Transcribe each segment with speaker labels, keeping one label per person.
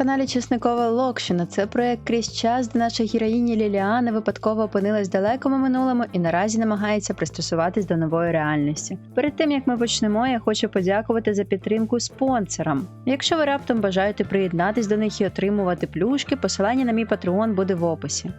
Speaker 1: Каналі Чесникова Локшина. Це проект крізь час, де наша героїня Ліліана випадково опинилась в далекому минулому і наразі намагається пристосуватись до нової реальності. Перед тим як ми почнемо, я хочу подякувати за підтримку спонсорам. Якщо ви раптом бажаєте приєднатись до них і отримувати плюшки, посилання на мій патреон буде в описі.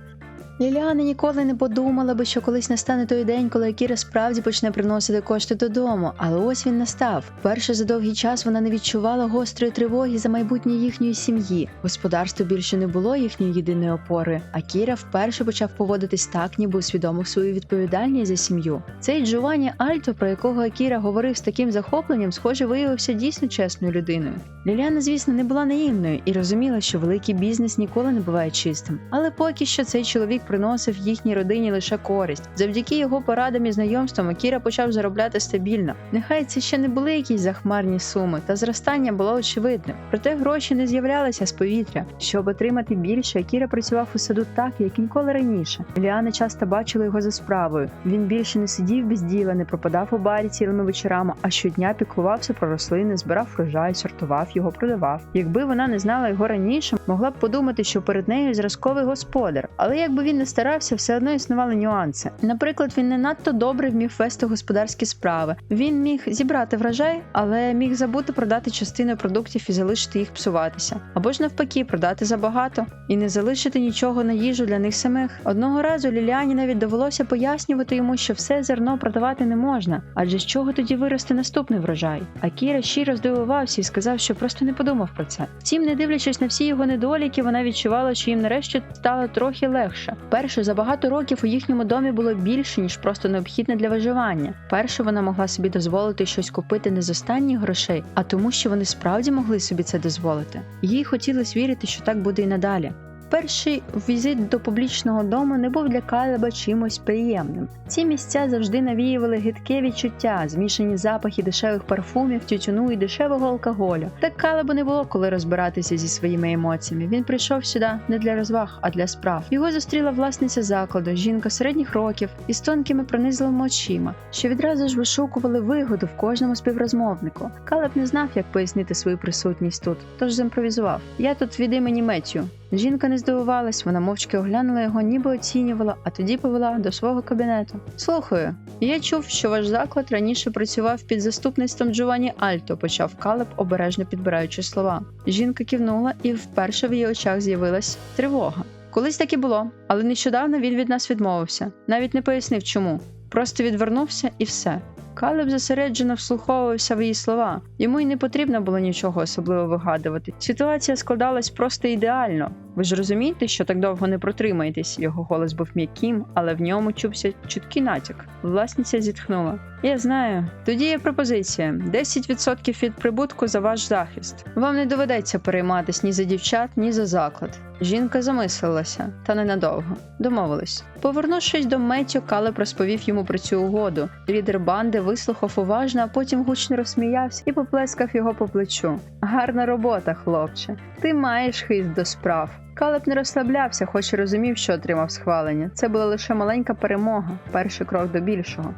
Speaker 1: Ліліана ніколи не подумала би, що колись настане той день, коли Акіра справді почне приносити кошти додому. Але ось він настав. Вперше за довгий час вона не відчувала гострої тривоги за майбутнє їхньої сім'ї. Господарство більше не було їхньою єдиною опорою. Акіра вперше почав поводитись так, ніби усвідомив свою відповідальність за сім'ю. Цей Джованні Альто, про якого Акіра говорив з таким захопленням, схоже, виявився дійсно чесною людиною. Ліліана, звісно, не була наївною і розуміла, що великий бізнес ніколи не буває чистим. Але поки що цей чоловік приносив їхній родині лише користь. Завдяки його порадам і знайомствам Акіра почав заробляти стабільно. Нехай це ще не були якісь захмарні суми, та зростання було очевидним. Проте гроші не з'являлися з повітря. Щоб отримати більше, Акіра працював у саду так, як ніколи раніше. Ліани часто бачили його за справою. Він більше не сидів без діла, не пропадав у барі цілими вечорами, а щодня піклувався про рослини, збирав врожай, сортував його, продавав. Якби вона не знала його раніше, могла б подумати, що перед нею зразковий господар. Але якби він не старався, все одно існували нюанси. Наприклад, він не надто добре вмів вести господарські справи. Він міг зібрати врожай, але міг забути продати частину продуктів і залишити їх псуватися. Або ж навпаки, продати забагато і не залишити нічого на їжу для них самих. Одного разу Ліліані навіть довелося пояснювати йому, що все зерно продавати не можна, адже з чого тоді виросте наступний врожай. А Кіра щиро здивувався і сказав, що просто не подумав про це. Втім, не дивлячись на всі його недоліки, вона відчувала, що їм нарешті стало трохи легше. Перше за багато років у їхньому домі було більше ніж просто необхідне для виживання. Перше вона могла собі дозволити щось купити не з останніх грошей, а тому, що вони справді могли собі це дозволити. Їй хотілося вірити, що так буде і надалі. Перший візит до публічного дому не був для Калеба чимось приємним. Ці місця завжди навіювали гидке відчуття, змішані запахи дешевих парфумів, тютюну і дешевого алкоголю. Так Калебу не було коли розбиратися зі своїми емоціями. Він прийшов сюди не для розваг, а для справ. Його зустріла власниця закладу, жінка середніх років із тонкими пронизливими очима, що відразу ж вишукували вигоду в кожному співрозмовнику. Калеб не знав, як пояснити свою присутність тут, тож зімпровізував. Я тут від імені Меттю. Жінка не здивувалась, вона мовчки оглянула його, ніби оцінювала, а тоді повела до свого кабінету. Слухаю, я чув, що ваш заклад раніше працював під заступництвом Джованні Альто, почав Калеб, обережно підбираючи слова. Жінка кивнула, і вперше в її очах з'явилась тривога. Колись так і було, але нещодавно він від нас відмовився, навіть не пояснив чому. Просто відвернувся і все. Калеб зосереджено вслуховувався в її слова. Йому й не потрібно було нічого особливо вигадувати. Ситуація складалась просто ідеально. Ви ж розумієте, що так довго не протримаєтесь? Його голос був м'яким, але в ньому чувся чуткий натяк. Власниця зітхнула. Я знаю. Тоді є пропозиція: 10% від прибутку за ваш захист. Вам не доведеться перейматись ні за дівчат, ні за заклад. Жінка замислилася, та ненадовго. Домовились. Повернувшись до Меттю, Калеб розповів йому про цю угоду. Лідер банди вислухав уважно, а потім гучно розсміявся і поплескав його по плечу. Гарна робота, хлопче. Ти маєш хист до справ. Калеб не розслаблявся, хоч і розумів, що отримав схвалення. Це була лише маленька перемога, перший крок до більшого.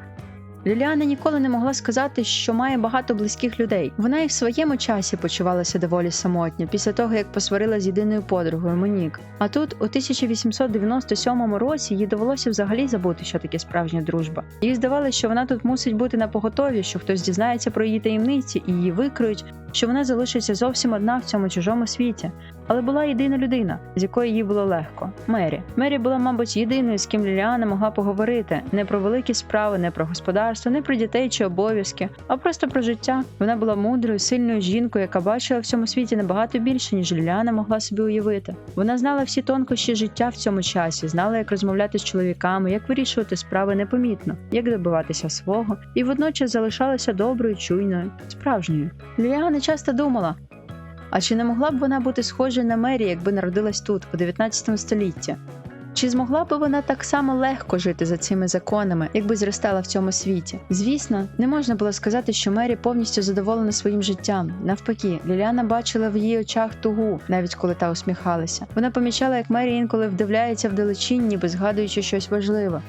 Speaker 1: Ліліана ніколи не могла сказати, що має багато близьких людей. Вона і в своєму часі почувалася доволі самотньо після того, як посварила з єдиною подругою Монік. А тут, у 1897 році, їй довелося взагалі забути, що таке справжня дружба. Їй здавалося, що вона тут мусить бути на поготові, що хтось дізнається про її таємниці і її викриють, що вона залишиться зовсім одна в цьому чужому світі. Але була єдина людина, з якою їй було легко Мері. Мері була, мабуть, єдиною, з ким Ліліана могла поговорити не про великі справи, не про господарство, не про дітей чи обов'язки, а просто про життя. Вона була мудрою, сильною жінкою, яка бачила в цьому світі набагато більше, ніж Ліліана могла собі уявити. Вона знала всі тонкощі життя в цьому часі, знала, як розмовляти з чоловіками, як вирішувати справи непомітно, як добиватися свого, і водночас залишалася доброю, чуйною, справжньою. Ліліана часто думала. А чи не могла б вона бути схожою на Мері, якби народилась тут, у 19 столітті? Чи змогла б вона так само легко жити за цими законами, якби зростала в цьому світі? Звісно, не можна було сказати, що Мері повністю задоволена своїм життям. Навпаки, Ліліана бачила в її очах тугу, навіть коли та усміхалася. Вона помічала, як Мері інколи вдивляється вдалечінь, ніби згадуючи щось важливе.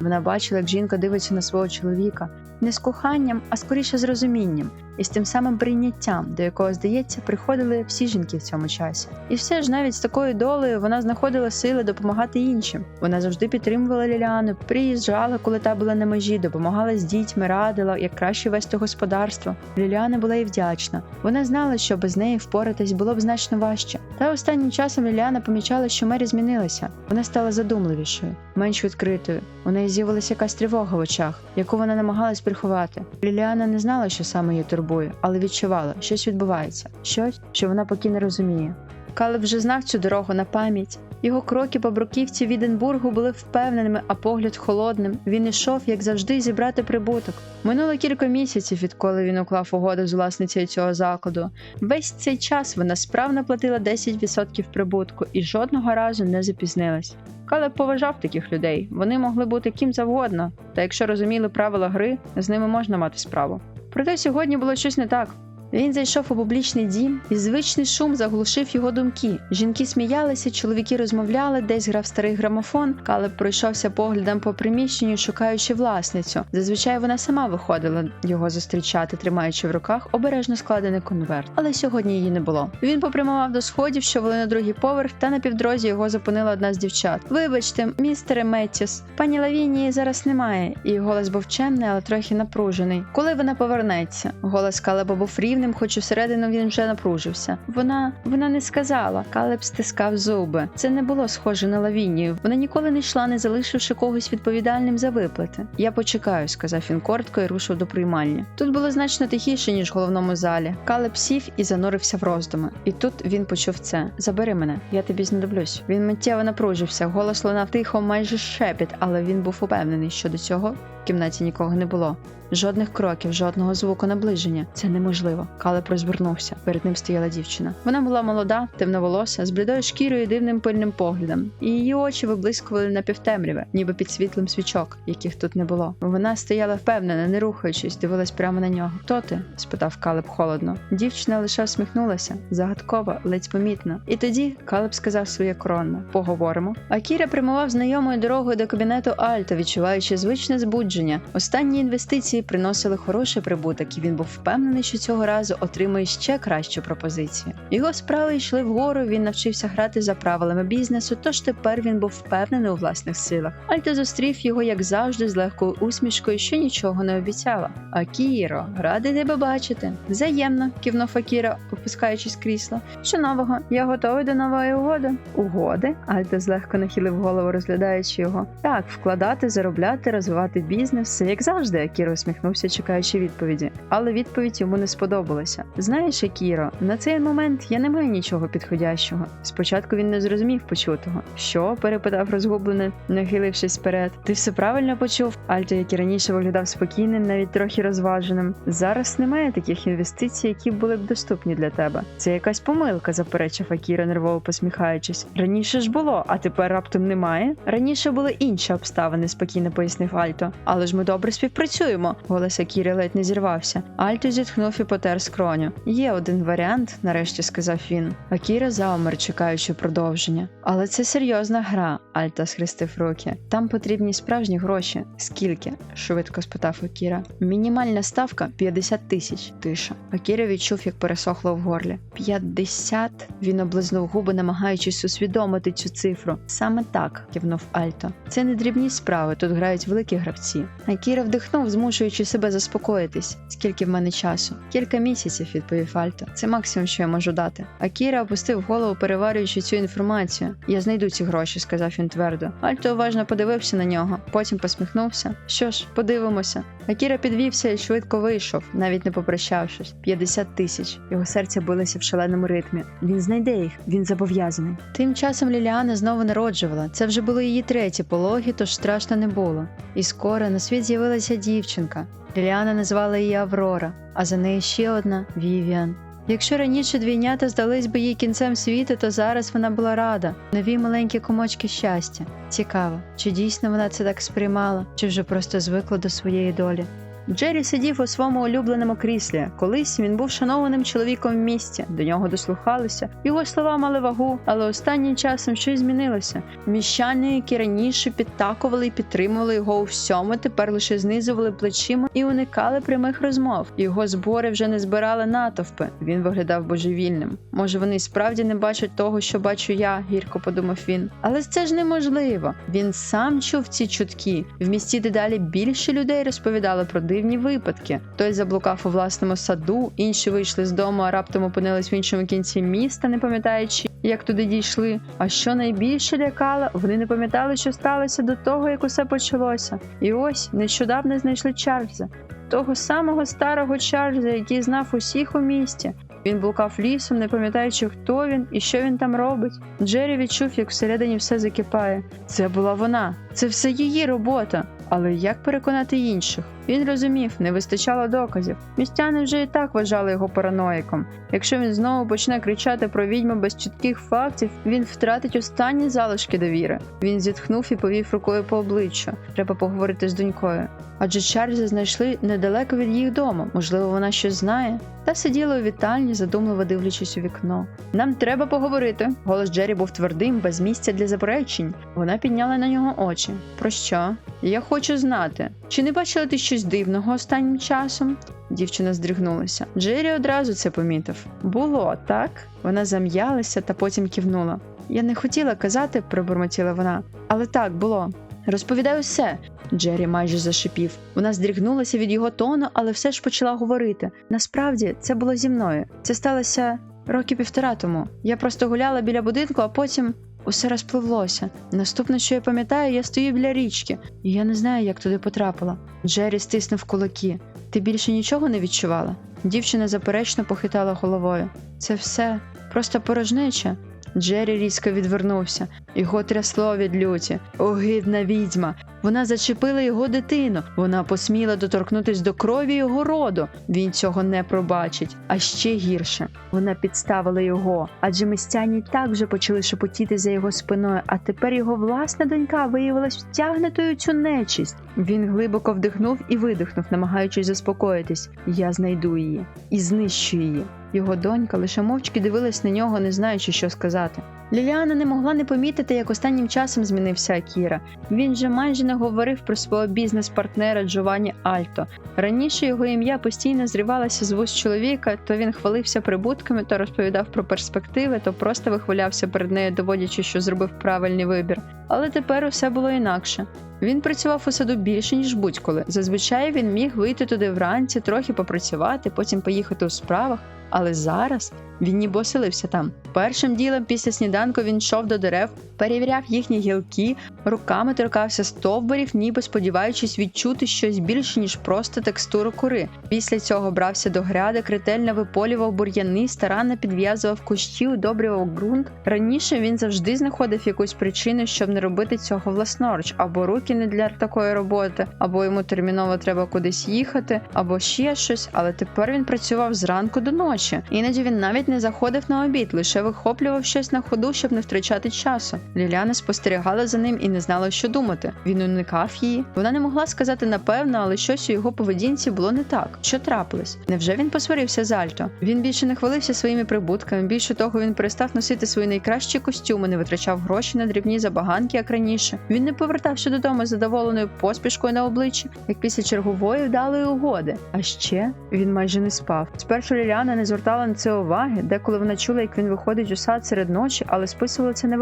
Speaker 1: Вона бачила, як жінка дивиться на свого чоловіка, не з коханням, а скоріше з розумінням і з тим самим прийняттям, до якого, здається, приходили всі жінки в цьому часі. І все ж навіть з такою долею вона знаходила сили допомагати іншим. Вона завжди підтримувала Ліліану, приїжджала, коли та була на межі, допомагала з дітьми, радила, як краще вести господарство. Ліліана була їй вдячна. Вона знала, що без неї впоратись було б значно важче. Та останнім часом Ліліана помічала, що Мері змінилася. Вона стала задумливішою, менш відкритою. У неї з'явилася якась тривога в очах, яку вона намагалась приховати. Ліліана не знала, що саме її турбує, але відчувала, щось відбувається, щось, що вона поки не розуміє. Калеб вже знав цю дорогу на пам'ять. Його кроки по бруківці в Віденбургу були впевненими, а погляд холодним. Він ішов, як завжди, зібрати прибуток. Минуло кілька місяців, відколи він уклав угоду з власницею цього закладу. Весь цей час вона справно платила 10% прибутку і жодного разу не запізнилась. Калеб поважав таких людей. Вони могли бути ким завгодно, та якщо розуміли правила гри, з ними можна мати справу. Проте сьогодні було щось не так. Він зайшов у публічний дім, і звичний шум заглушив його думки. Жінки сміялися, чоловіки розмовляли, десь грав старий грамофон. Калеб пройшовся поглядом по приміщенню, шукаючи власницю. Зазвичай вона сама виходила його зустрічати, тримаючи в руках обережно складений конверт. Але сьогодні її не було. Він попрямував до сходів, що вели на другий поверх, та на півдорозі його зупинила одна з дівчат. Вибачте, містере Меттіс, пані Лавінії зараз немає. І голос був чемний, але трохи напружений. Коли вона повернеться? Голос Калеба був рівним, хоч усередину він вже напружився. Вона вона не сказала. Калеб стискав зуби. Це не було схоже на лавінію. Вона ніколи не йшла, не залишивши когось відповідальним за виплати. Я почекаю, сказав він коротко і рушив до приймальні. Тут було значно тихіше, ніж в головному залі. Калеб сів і занурився в роздуми. І тут він почув це: Забери мене, я тобі знадоблюсь. Він миттєво напружився. Голос лунав тихо, майже шепіт, але він був упевнений, що до цього кімнаті нікого не було. Жодних кроків, жодного звуку наближення. Це неможливо. Калеб розвернувся. Перед ним стояла дівчина. Вона була молода, темноволоса, з блідою шкірою і дивним пильним поглядом. І її очі виблискували на півтемряве, ніби під світлом свічок, яких тут не було. Вона стояла впевнена, не рухаючись, дивилась прямо на нього. Хто ти? спитав Калеб холодно. Дівчина лише всміхнулася, загадково, ледь помітно. І тоді Калеб сказав своє коронне Поговоримо. А Кіра прямував знайомою дорогою до кабінету Альта, відчуваючи звичне збудження. Останні інвестиції приносили хороший прибуток, і він був впевнений, що цього разу отримує ще кращу пропозицію. Його справи йшли вгору. Він навчився грати за правилами бізнесу, тож тепер він був впевнений у власних силах. Альта зустрів його, як завжди, з легкою усмішкою, що нічого не обіцяла. Акіро, радий тебе бачити. Взаємно, кивнув Акіро, опускаючись з крісла. Що нового? Я готовий до нової угоди. Угоди? Альта злегка нахилив голову, розглядаючи його. Так, вкладати, заробляти, розвивати бізнес, все як завжди, Акіро усміхнувся, чекаючи відповіді. Але відповідь йому не сподобалася. Знаєш, Акіро, на цей момент я не маю нічого підходящого. Спочатку він не зрозумів почутого. Що? перепитав розгублений, нахилившись вперед. Ти все правильно почув? Альто, як і раніше виглядав спокійним, навіть трохи розваженим. Зараз немає таких інвестицій, які були б доступні для тебе. Це якась помилка, заперечив Акіра, нервово посміхаючись. Раніше ж було, а тепер раптом немає. Раніше були інші обставини, спокійно пояснив Альто. Але ж ми добре співпрацюємо. Голос Акіри ледь не зірвався. Альто зітхнув і потер скроню. Є один варіант, нарешті сказав він. Акіра завмер, чекаючи продовження. Але це серйозна гра, Альто схрестив руки. Там потрібні справжні гроші. Скільки? швидко спитав Акіра. Мінімальна ставка 50 тисяч. Тиша. Акіра відчув, як пересохло в горлі. 50? Він облизнув губи, намагаючись усвідомити цю цифру. Саме так, кивнув Альто. Це не дрібні справи, тут грають великі гравці. Акіра вдихнув, змушуючи себе заспокоїтись. Скільки в мене часу? Кілька місяців, відповів Альто. Це максимум, що я можу дати. Акіра опустив голову, переварюючи цю інформацію. Я знайду ці гроші, сказав він твердо. Альто уважно подивився на нього, потім посміхнувся. Що ж, подивимося. Акіра підвівся і швидко вийшов, навіть не попрощавшись. 50 тисяч. Його серце билося в шаленому ритмі. Він знайде їх, він зобов'язаний. Тим часом Ліліана знову народжувала. Це вже були її треті пологи, тож страшно не було. І скоро на світ з'явилася дівчинка. Ліліана назвала її Аврора, а за нею ще одна Вівіан. Якщо раніше двійнята здались би їй кінцем світу, то зараз вона була рада. Нові маленькі комочки щастя. Цікаво, чи дійсно вона це так сприймала, чи вже просто звикла до своєї долі. Джері сидів у своєму улюбленому кріслі. Колись він був шанованим чоловіком в місті, до нього дослухалися. Його слова мали вагу, але останнім часом щось змінилося. Міщани, які раніше підтакували і підтримували його у всьому, тепер лише знизували плечима і уникали прямих розмов. Його збори вже не збирали натовпи. Він виглядав божевільним. Може, вони справді не бачать того, що бачу я, гірко подумав він. Але це ж неможливо. Він сам чув ці чутки. В місті дедалі більше людей розповідали про дивні випадки. Той заблукав у власному саду, інші вийшли з дому, а раптом опинились в іншому кінці міста, не пам'ятаючи, як туди дійшли. А що найбільше лякало, вони не пам'ятали, що сталося до того, як усе почалося. І ось нещодавно знайшли Чарльза, того самого старого Чарльза, який знав усіх у місті. Він блукав лісом, не пам'ятаючи, хто він і що він там робить. Джері відчув, як всередині все закипає. Це була вона, це все її робота. Але як переконати інших? Він розумів, не вистачало доказів. Містяни вже і так вважали його параноїком. Якщо він знову почне кричати про відьму без чітких фактів, він втратить останні залишки довіри. Він зітхнув і повів рукою по обличчю. Треба поговорити з донькою. Адже Чарльза знайшли недалеко від їх дому. Можливо, вона щось знає. Та сиділа у вітальні, задумливо дивлячись у вікно. Нам треба поговорити. Голос Джері був твердим, без місця для заперечень. Вона підняла на нього очі. Про що? Я хочу знати. Чи не бачила ти щось дивного останнім часом? Дівчина здригнулася. Джері одразу це помітив. Було, так? Вона зам'ялася та потім кивнула. Я не хотіла казати, пробурмотіла вона, але так було. Розповідай усе. Джері майже зашипів. Вона здрігнулася від його тону, але все ж почала говорити. Насправді це було зі мною. Це сталося роки півтора тому. Я просто гуляла біля будинку, а потім усе розпливлося. Наступне, що я пам'ятаю, я стою біля річки, і я не знаю, як туди потрапила. Джері стиснув кулаки. Ти більше нічого не відчувала? Дівчина заперечно похитала головою. Це все просто порожнеча. Джері різко відвернувся. Його трясло від люті. Огидна відьма. Вона зачепила його дитину. Вона посміла доторкнутись до крові його роду. Він цього не пробачить. А ще гірше, вона підставила його. Адже мистяні так вже почали шепотіти за його спиною, а тепер його власна донька виявилась втягнутою цю нечисть. Він глибоко вдихнув і видихнув, намагаючись заспокоїтись. Я знайду її і знищу її. Його донька лише мовчки дивилась на нього, не знаючи, що сказати. Ліліана не могла не помітити, як останнім часом змінився Акіра. Він же майже не говорив про свого бізнес-партнера Джованні Альто. Раніше його ім'я постійно зривалося з вуст чоловіка, то він хвалився прибутками, то розповідав про перспективи, то просто вихвалявся перед нею, доводячи, що зробив правильний вибір. Але тепер усе було інакше. Він працював у саду більше, ніж будь-коли. Зазвичай він міг вийти туди вранці, трохи попрацювати, потім поїхати у справах. Але зараз він ніби оселився там. Першим ділом після сніданку він йшов до дерев, перевіряв їхні гілки, руками торкався стовбурів, ніби сподіваючись відчути щось більше, ніж просто текстуру кори. Після цього брався до грядок, ретельно виполював бур'яни, старанно підв'язував кущі, удобрював ґрунт. Раніше він завжди знаходив якусь причину, щоб не робити цього власноруч, або руки не для такої роботи, або йому терміново треба кудись їхати, або ще щось. Але тепер він працював зранку до ночі. Іноді він навіть не заходив на обід, лише вихоплював щось на ходу, щоб не втрачати часу. Ліляна спостерігала за ним і не знала, що думати. Він уникав її. Вона не могла сказати напевно, але щось у його поведінці було не так. Що трапилось? Невже він посварився з Альто? Він більше не хвалився своїми прибутками. Більше того, він перестав носити свої найкращі костюми, не витрачав гроші на дрібні забаганки, як раніше. Він не повертався додому з задоволеною поспішкою на обличчі, як після чергової вдалої угоди. А ще він майже не спав. Спершу Ліляна не звертала на це уваги, деколи вона чула, як він виходить у сад серед ночі, але списувала це на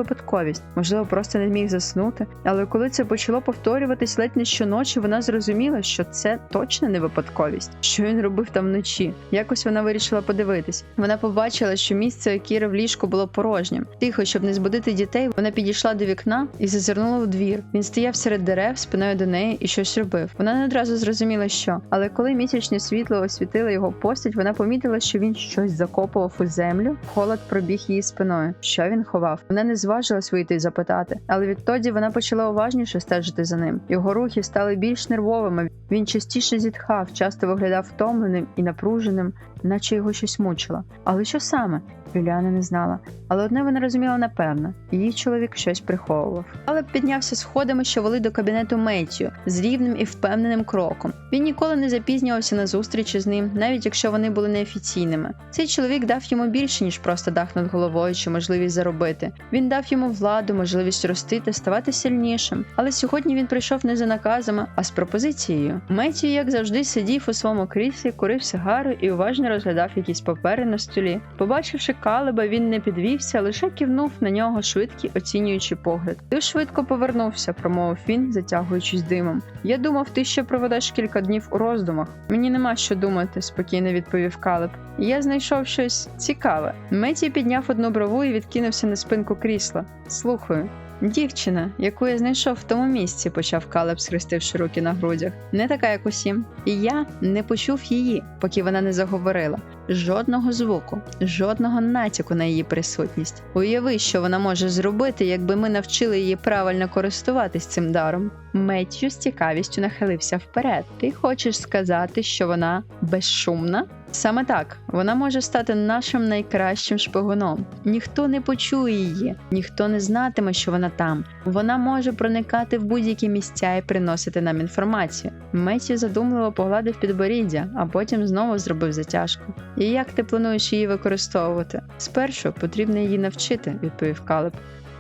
Speaker 1: випадковість. Можливо, просто не міг заснути. Але коли це почало повторюватись ледь не щоночі, вона зрозуміла, що це точно не випадковість. Що він робив там вночі? Якось вона вирішила подивитись. Вона побачила, що місце Кіри в ліжку було порожнім. Тихо, щоб не збудити дітей, вона підійшла до вікна і зазирнула в двір. Він стояв серед дерев, спиною до неї і щось робив. Вона не одразу зрозуміла, що, але коли місячне світло освітило його постать, вона помітила, що він щось закопував у землю. Холод пробіг її спиною. Що він ховав? Вона не зважилась вийти запитати, але відтоді вона почала уважніше стежити за ним. Його рухи стали більш нервовими. Він частіше зітхав, часто виглядав втомленим і напруженим. Наче його щось мучило. Але що саме? Юліана не знала. Але одне вона розуміла напевно: її чоловік щось приховував. Але піднявся сходами, що вели до кабінету Меттію з рівним і впевненим кроком. Він ніколи не запізнювався на зустрічі з ним, навіть якщо вони були неофіційними. Цей чоловік дав йому більше, ніж просто дах над головою чи можливість заробити. Він дав йому владу, можливість рости та ставати сильнішим. Але сьогодні він прийшов не за наказами, а з пропозицією. Меттію, як завжди, сидів у своєму кріслі, курив сигару і уважно розглядав якісь папери на столі. Побачивши Калеба, він не підвівся, лише кивнув на нього швидкий оцінюючи погляд. Ти швидко повернувся, промовив він, затягуючись димом. Я думав, ти ще проведеш кілька днів у роздумах. Мені нема що думати, спокійно відповів Калеб. Я знайшов щось цікаве. Меті підняв одну брову і відкинувся на спинку крісла. Слухаю. Дівчина, яку я знайшов в тому місці, почав Калеб, схрестивши руки на грудях, не така, як усім. І я не почув її, поки вона не заговорила. Жодного звуку, жодного натяку на її присутність. Уяви, що вона може зробити, якби ми навчили її правильно користуватись цим даром. Меттю з цікавістю нахилився вперед. Ти хочеш сказати, що вона безшумна? Саме так, вона може стати нашим найкращим шпигуном. Ніхто не почує її, ніхто не знатиме, що вона там. Вона може проникати в будь-які місця і приносити нам інформацію. Меттю задумливо погладив підборіддя, а потім знову зробив затяжку. І як ти плануєш її використовувати? Спершу потрібно її навчити, відповів Калеб.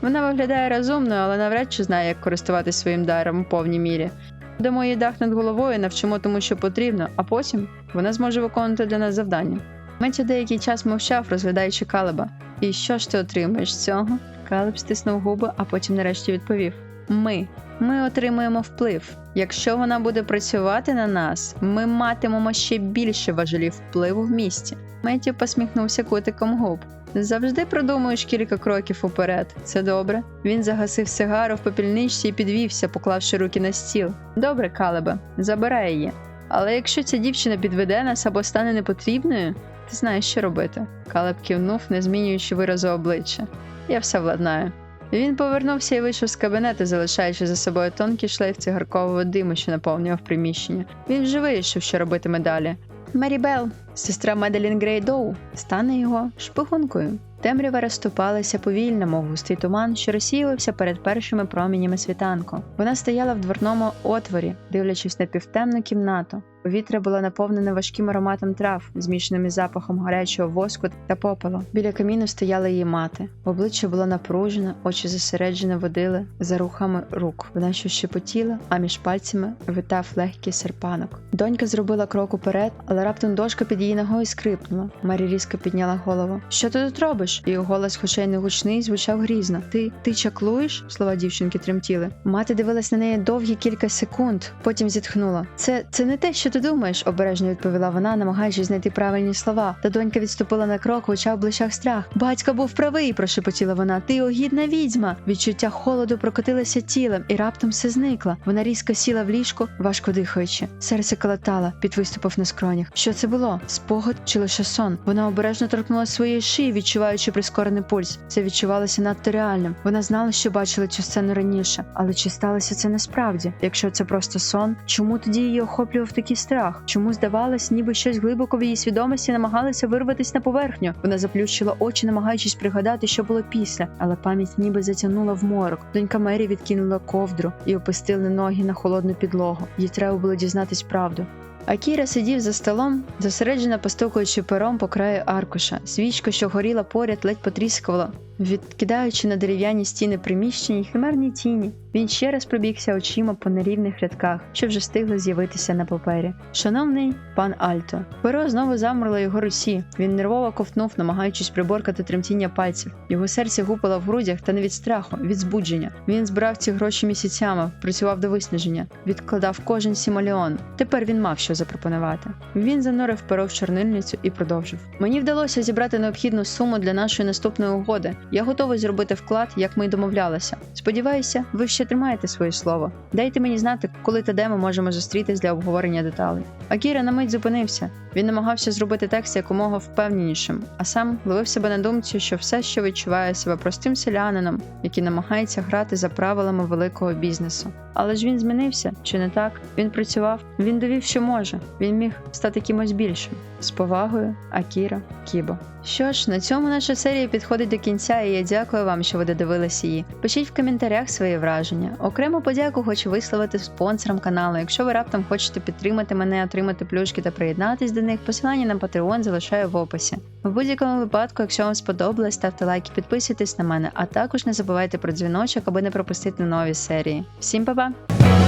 Speaker 1: Вона виглядає розумною, але навряд чи знає, як користуватися своїм даром у повній мірі. Дамо їй дах над головою, навчимо тому, що потрібно, а потім вона зможе виконувати для нас завдання. Меттю деякий час мовчав, розглядаючи Калеба. І що ж ти отримаєш з цього? Калеб стиснув губи, а потім нарешті відповів: Ми. Ми отримуємо вплив. Якщо вона буде працювати на нас, ми матимемо ще більше важелів впливу в місті. Меттю посміхнувся кутиком губ. Завжди продумуєш кілька кроків уперед. Це добре. Він загасив сигару в попільничці і підвівся, поклавши руки на стіл. Добре, Калебе, забирай її. Але якщо ця дівчина підведе нас або стане непотрібною, ти знаєш, що робити. Калеб кивнув, не змінюючи виразу обличчя. Я все владнаю. Він повернувся і вийшов з кабінету, залишаючи за собою тонкий шлейф цигаркового диму, що наповнював приміщення. Він вже вирішив, що робитиме далі. Мері Белл, сестра Меделін Грейдоу, стане його шпигункою. Темрява розступалася повільно, мов густий туман, що розсіювався перед першими промінями світанку. Вона стояла в дверному отворі, дивлячись на півтемну кімнату. Повітря було наповнене важким ароматом трав, змішаним із запахом гарячого воску та попелу. Біля каміну стояла її мати. Обличчя було напружене, очі зосереджено водили за рухами рук. Вона щось шепотіла, а між пальцями витав легкий серпанок. Донька зробила крок уперед, але раптом дошка під її ногою скрипнула. Марі різко підняла голову. Що ти тут робиш? Її голос, хоча й не гучний, звучав грізно. Ти ти чаклуєш? Слова дівчинки тремтіли. Мати дивилась на неї довгі кілька секунд, потім зітхнула. Це це не те, що ти думаєш, обережно відповіла вона, намагаючись знайти правильні слова. Та донька відступила на крок, хоча в очах блищав страх. Батько був правий, прошепотіла вона. Ти огідна відьма. Відчуття холоду прокотилося тілем, і раптом все зникло. Вона різко сіла в ліжку, важко дихаючи. Серце калатало, під виступив на скронях. Що це було? Спогад чи лише сон? Вона обережно торкнула своєї шиї, відчуваючи прискорений пульс. Це відчувалося надто реальним. Вона знала, що бачила цю сцену раніше, але чи сталося це насправді? Якщо це просто сон, чому тоді її охоплював такий страх? Чому здавалось, ніби щось глибоко в її свідомості намагалося вирватися на поверхню? Вона заплющила очі, намагаючись пригадати, що було після, але пам'ять ніби затягнула в морок. Донька Мері відкинула ковдру і опустили ноги на холодну підлогу. Їй треба було дізнатись правду. А Кіра сидів за столом, зосереджено постукуючи пером по краю аркуша. Свічка, що горіла поряд, ледь потріскувала, відкидаючи на дерев'яні стіни приміщення й химерні тіні. Він ще раз пробігся очима по нерівних рядках, що вже встигли з'явитися на папері. Шановний пан Альто, перо знову замерло його русі. Він нервово ковтнув, намагаючись приборкати тремтіння пальців. Його серце гупало в грудях та не від страху, від збудження. Він збирав ці гроші місяцями, працював до виснаження, відкладав кожен сімаліон. Тепер він мав що запропонувати. Він занурив перо в чорнильницю і продовжив. Мені вдалося зібрати необхідну суму для нашої наступної угоди. Я готовий зробити вклад, як ми й домовлялися. Сподіваюся, ви ще тримаєте своє слово. Дайте мені знати, коли та де ми можемо зустрітись для обговорення деталей. Акіра на мить зупинився. Він намагався зробити текст якомога впевненішим, а сам ловив себе на думці, що все, що відчуває себе простим селянином, який намагається грати за правилами великого бізнесу. Але ж він змінився, чи не так? Він працював, він довів, що може. Він міг стати кимось більшим. З повагою, Акіра Кібо. Що ж, на цьому наша серія підходить до кінця, і я дякую вам, що ви додивилися її. Пишіть в коментарях свої враження. Окрему подяку хочу висловити спонсорам каналу. Якщо ви раптом хочете підтримати мене, отримати плюшки та приєднатись до них, посилання на Patreon залишаю в описі. В будь-якому випадку, якщо вам сподобалось, ставте лайк і підписуйтесь на мене, а також не забувайте про дзвіночок, аби не пропустити нові серії. Всім па-па!